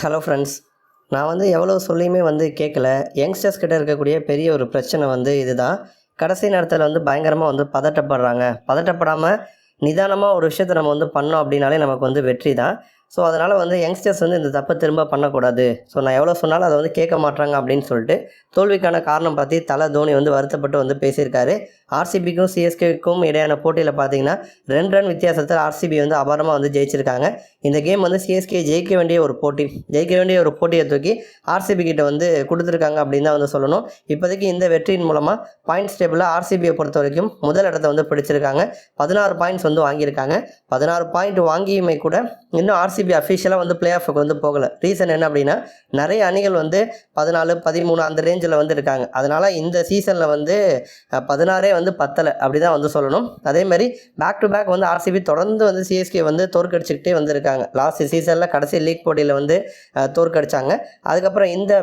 Hello friends நான் வந்து எவ்வளோ சொல்லியுமே வந்து கேட்கல. யங்ஸ்டர்ஸ் கிட்ட இருக்கக்கூடிய பெரிய ஒரு பிரச்சனை வந்து இதுதான். கடைசி நேரத்தில் வந்து பயங்கரமாக வந்து பதட்டப்படுறாங்க. பதட்டப்படாமல் நிதானமாக ஒரு விஷயத்தை நம்ம வந்து பண்ணோம் அப்படின்னாலே நமக்கு வந்து வெற்றி தான் ஸோ அதனால் வந்து யங்ஸ்டர்ஸ் வந்து இந்த தப்பை திரும்ப பண்ணக்கூடாது. ஸோ நான் எவ்வளோ சொன்னாலும் அதை வந்து கேட்க மாட்றாங்க அப்படின்னு சொல்லிட்டு தோல்விக்கான காரணம் பார்த்து தலை தோனி வந்து வருத்தப்பட்டு வந்து பேசியிருக்காரு. ஆர்சிபிக்கும் சிஎஸ்கேக்கும் இடையான போட்டியில் பார்த்தீங்கன்னா ரெண்டு ரன் வித்தியாசத்தில் ஆர்சிபி வந்து அபாரமாக வந்து ஜெயிச்சிருக்காங்க. இந்த கேம் வந்து சிஎஸ்கே ஜெயிக்க வேண்டிய ஒரு போட்டி ஜெயிக்க வேண்டிய ஒரு போட்டியை தூக்கி ஆர்சிபி கிட்ட வந்து கொடுத்துருக்காங்க அப்படின்னு தான் வந்து சொல்லணும். இப்போதைக்கு இந்த வெற்றியின் மூலமாக பாயிண்ட்ஸ் டேபிளில் ஆர்சிபியை பொறுத்த வரைக்கும் முதல் இடத்த வந்து பிடிச்சிருக்காங்க. பதினாறு பாயிண்ட்ஸ் வந்து வாங்கியிருக்காங்க. பதினாறு பாயிண்ட் வாங்கியுமே கூட இன்னும் ஆர்சி ஆர்சிபி அஃபிஷியலாக வந்து பிளே ஆஃபுக்கு வந்து போகலை. ரீசன் என்ன அப்படின்னா நிறைய அணிகள் வந்து பதினாலு பதிமூணு அந்த ரேஞ்சில் வந்து இருக்காங்க. அதனால் இந்த சீசனில் வந்து பதினாறே வந்து பத்தலை அப்படி தான் வந்து சொல்லணும். அதே மாதிரி பேக் டு பேக் வந்து ஆர்சிபி தொடர்ந்து வந்து சிஎஸ்கே வந்து தோற்கடிச்சுக்கிட்டே வந்திருக்காங்க லாஸ்ட் சீசனில் கடைசி லீக் போட்டியில் வந்து தோற்கடிச்சாங்க. அதுக்கப்புறம் இந்த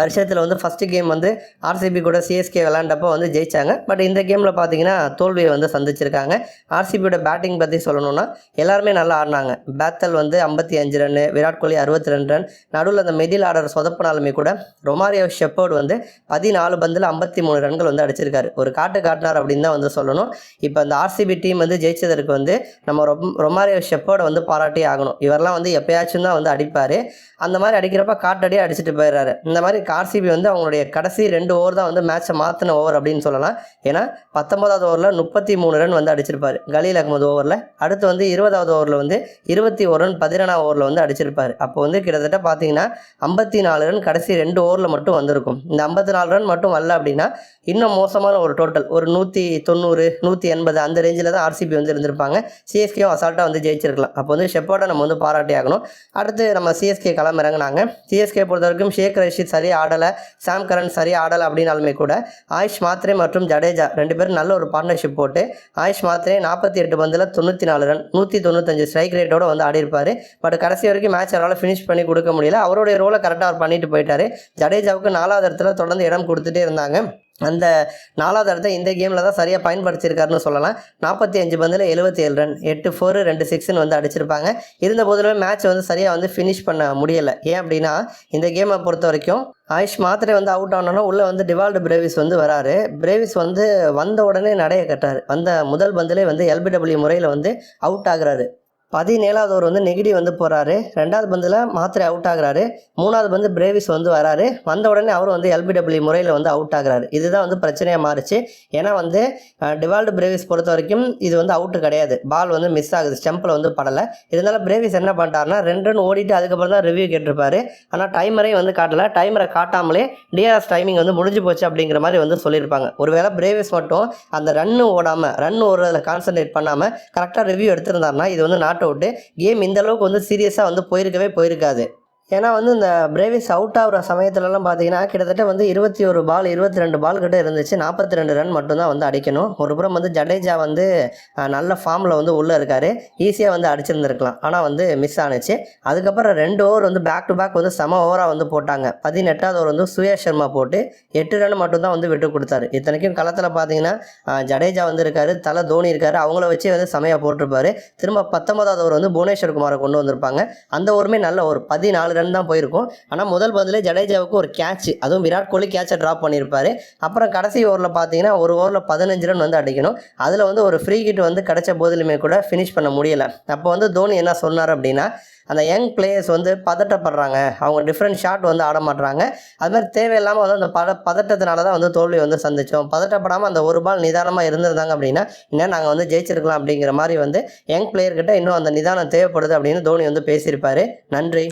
வருஷத்தில் வந்து ஃபஸ்ட்டு கேம் வந்து ஆர்சிபி கூட சிஎஸ்கே விளாண்டப்போ வந்து ஜெயித்தாங்க பட் இந்த கேமில் பார்த்தீங்கன்னா தோல்வியை வந்து சந்திச்சிருக்காங்க. ஆர்சிபியோட பேட்டிங் பற்றி சொல்லணும்னா எல்லாருமே நல்லா ஆடினாங்க. பேத்தல் வந்து ஐம்பத்தி அஞ்சு ரன் விராட் கோலி அறுபத்தி ரெண்டு ரன். நடுவில் அந்த மிடில் ஆர்டர் சொதப்பினாலுமே கூட ரொமாரியோ ஷெப்பர்டு வந்து பதினாலு பந்தில் ஐம்பத்தி மூணு ரன்கள் வந்து அடிச்சிருக்காரு. ஒரு காட்டு காட்டினார் அப்படின்னு தான் வந்து சொல்லணும். இப்போ அந்த ஆர்சிபி டீம் வந்து ஜெயிச்சதற்கு வந்து நம்ம ரொம் ரொமாரியோ ஷெப்பர்டை வந்து பாராட்டி ஆகணும். இவரெல்லாம் வந்து எப்பயாச்சும் தான் வந்து அடிப்பார். அந்த மாதிரி அடிக்கிறப்ப காட்டடியே அடிச்சுட்டு போயிடுறாரு. இந்த மாதிரி ஆர்சிபி வந்து அவங்களுடைய கடைசி ரெண்டு ஓவர் தான் வந்து மேட்ச்சை மாற்றின ஓவர் அப்படின்னு சொல்லலாம். ஏன்னா பத்தொன்பதாவது ஓவரில் முப்பத்தி மூணு ரன் வந்து அடிச்சிருப்பார். கலீல் அகமது ஓவரில் அடுத்து வந்து இருபதாவது ஓவரில் வந்து இருபத்தி ஒரு ரன் பதினெண்டாம் ஓவரில் வந்து அடிச்சிருப்பார். அப்போ வந்து கிட்டத்தட்ட பார்த்தீங்கன்னா ஐம்பத்தி நாலு ரன் கடைசி ரெண்டு ஓவரில் மட்டும் வந்திருக்கும். இந்த ஐம்பத்தி நாலு ரன் மட்டும் வரல அப்படின்னா இன்னும் மோசமான ஒரு டோட்டல் ஒரு நூற்றி தொண்ணூறு நூற்றி எண்பது அந்த ரேஞ்சில் தான் ஆர்சிபி வந்து இருந்திருப்பாங்க. சிஎஸ்கேவும் அசால்ட்டாக வந்து ஜெயிச்சிருக்கலாம். அப்போ வந்து ஷெப்பர்டை நம்ம வந்து பாராட்டி ஆகணும் அடுத்து நம்ம சிஎஸ்கே களம் இறங்கினாங்க. சிஎஸ்கே பொறுத்த வரைக்கும் ஷேக் ரஷீத் சரியாக ஆடலை சாம் கரன் சரியாக ஆடலை அப்படின்னாலுமே கூட ஆயுஷ் மாத்ரே மற்றும் ஜடேஜா ரெண்டு பேரும் நல்ல ஒரு பார்ட்னர்ஷிப் போட்டு ஆயுஷ் மாத்ரே நாற்பத்தி எட்டு பந்தில் தொண்ணூற்றி நாலு ரன் நூற்றி தொண்ணூத்தஞ்சு ஸ்ட்ரைக் ரேட்டோட வந்து ஆடி இருப்பார் பட் கடைசி வரைக்கும் மேட்ச் அவரால் ஃபினிஷ் பண்ணி கொடுக்க முடியல. அவருடைய ரோலை கரெக்டாக அவர் பண்ணிட்டு போயிட்டார். ஜடேஜாவுக்கு நாலாவது இடத்துல தொடர்ந்து இடம் கொடுத்துட்டே இருந்தாங்க. அந்த நாலாவது இடத்த இந்த கேமில் தான் சரியாக பயன்படுத்தியிருக்காருன்னு சொல்லலாம். நாற்பத்தி அஞ்சு பந்தில் எழுபத்தி ஏழு ரன் எட்டு ஃபோரு ரெண்டு சிக்ஸ்னு வந்து அடிச்சிருப்பாங்க. இருந்த போதிலுமே மேட்ச் வந்து சரியாக வந்து ஃபினிஷ் பண்ண முடியலை. ஏன் அப்படின்னா இந்த கேமை பொறுத்த வரைக்கும் ஆயுஷ் மாத்திரை வந்து அவுட் ஆனோன்னா உள்ளே வந்து டிவால்டு பிரேவிஸ் வந்து வராரு. பிரேவிஸ் வந்து வந்த உடனே நடைய கட்டார். வந்த முதல் பந்திலே வந்து எல்பிடபிள்யூ முறையில் வந்து அவுட் ஆகுறாரு. பதினேழாவது ஓவர் வந்து நெகிடி வந்து போகிறாரு ரெண்டாவது பந்தில் மாத்திரை அவுட் ஆகுறாரு. மூணாவது பந்து பிரேவிஸ் வந்து வராரு. வந்த உடனே அவர் வந்து எல்பிடபிள்யூ முறையில் வந்து அவுட் ஆகுறாரு. இதுதான் வந்து பிரச்சனையாக மாறுச்சு. ஏன்னா வந்து டிவால்டு பிரேவிஸ் பொறுத்த வரைக்கும் இது வந்து அவுட்டு கிடையாது. பால் வந்து மிஸ் ஆகுது. ஸ்டெம்பில் வந்து படலை. இருந்தாலும் பிரேவிஸ் என்ன பண்ணிட்டாருன்னா ரெண்டு ரன் ஓடிட்டு அதுக்கப்புறம் தான் ரிவ்யூ கேட்டிருப்பாரு. ஆனால் டைமரையும் வந்து காட்டலை. டைமரை காட்டாமலே டிஆர்எஸ் டைமிங் வந்து முடிஞ்சு போச்சு அப்படிங்கிற மாதிரி வந்து சொல்லியிருப்பாங்க. ஒருவேளை பிரேவிஸ் மட்டும் அந்த ரன்னு ஓடாமல் ரன் ஓடுறதுல கான்சன்ட்ரேட் பண்ணாமல் கரெக்டாக ரிவ்யூ எடுத்திருந்தாருன்னா இது வந்து நாட் அவுட்டு கேம் இந்த அளவுக்கு வந்து சீரியஸாக வந்து போயிருக்கவே போயிருக்காது. ஏன்னா வந்து இந்த பிரேவிஸ் அவுட் ஆகிற சமயத்துலலாம் பார்த்தீங்கன்னா கிட்டத்தட்ட வந்து இருபத்தி ஒரு பால் இருபத்தி ரெண்டு பால் கிட்ட இருந்துச்சு. நாற்பத்தி ரெண்டு ரன் மட்டும்தான் வந்து அடிக்கணும். ஒரு புறம் வந்து ஜடேஜா வந்து நல்ல ஃபார்மில் வந்து உள்ளே இருக்கார். ஈஸியாக வந்து அடிச்சிருந்துருக்கலாம். ஆனால் வந்து மிஸ் ஆனுச்சு. அதுக்கப்புறம் ரெண்டு ஓவர் வந்து பேக் டு பேக் வந்து செம ஓவராக வந்து போட்டாங்க. பதினெட்டாவது ஓவர் வந்து சுயேஷ் சர்மா போட்டு எட்டு ரன் மட்டும்தான் வந்து விட்டு கொடுத்தாரு. இத்தனைக்கும் களத்தில் பார்த்தீங்கன்னா ஜடேஜா வந்து இருக்காரு தலை தோனி இருக்காரு. அவங்கள வச்சு வந்து செமையாக போட்டிருப்பாரு. திரும்ப பத்தொன்பதாவது ஓவர் வந்து புவனேஸ்வர் குமாரை கொண்டு வந்திருப்பாங்க. அந்த ஓவருமே நல்ல ஒரு பதினாலு ரன் தான் போயிருக்கும். ஆனால் முதல் பதிலே ஜடேஜாவுக்கு ஒரு கேட்ச் அதுவும் விராட் கோலி கேட்சை ட்ராப் பண்ணியிருப்பார். அப்புறம் கடைசி ஓவரில் பார்த்தீங்கன்னா ஒரு ஓவரில் பதினஞ்சு ரன் வந்து அடிக்கணும். அதில் வந்து ஒரு ஃப்ரீ கிட் வந்து கிடைச்ச போதிலுமே கூட ஃபினிஷ் பண்ண முடியலை. அப்போ வந்து தோனி என்ன சொன்னார் அப்படின்னா அந்த யங் பிளேயர்ஸ் வந்து பதட்டப்படுறாங்க. அவங்க டிஃப்ரெண்ட் ஷாட் வந்து ஆட மாட்றாங்க. அது மாதிரி தேவையில்லாமல் வந்து அந்த பத பதட்டத்தினால தான் வந்து தோல்வி வந்து சந்தித்தோம் பதட்டப்படாமல் அந்த ஒரு பால் நிதானமாக இருந்திருந்தாங்க அப்படின்னா இன்னும் நாங்கள் வந்து ஜெயிச்சிருக்கலாம் அப்படிங்கிற மாதிரி வந்து யங் பிளேயர்கிட்ட இன்னும் அந்த நிதானம் தேவைப்படுது அப்படின்னு தோனி வந்து பேசியிருப்பார். நன்றி.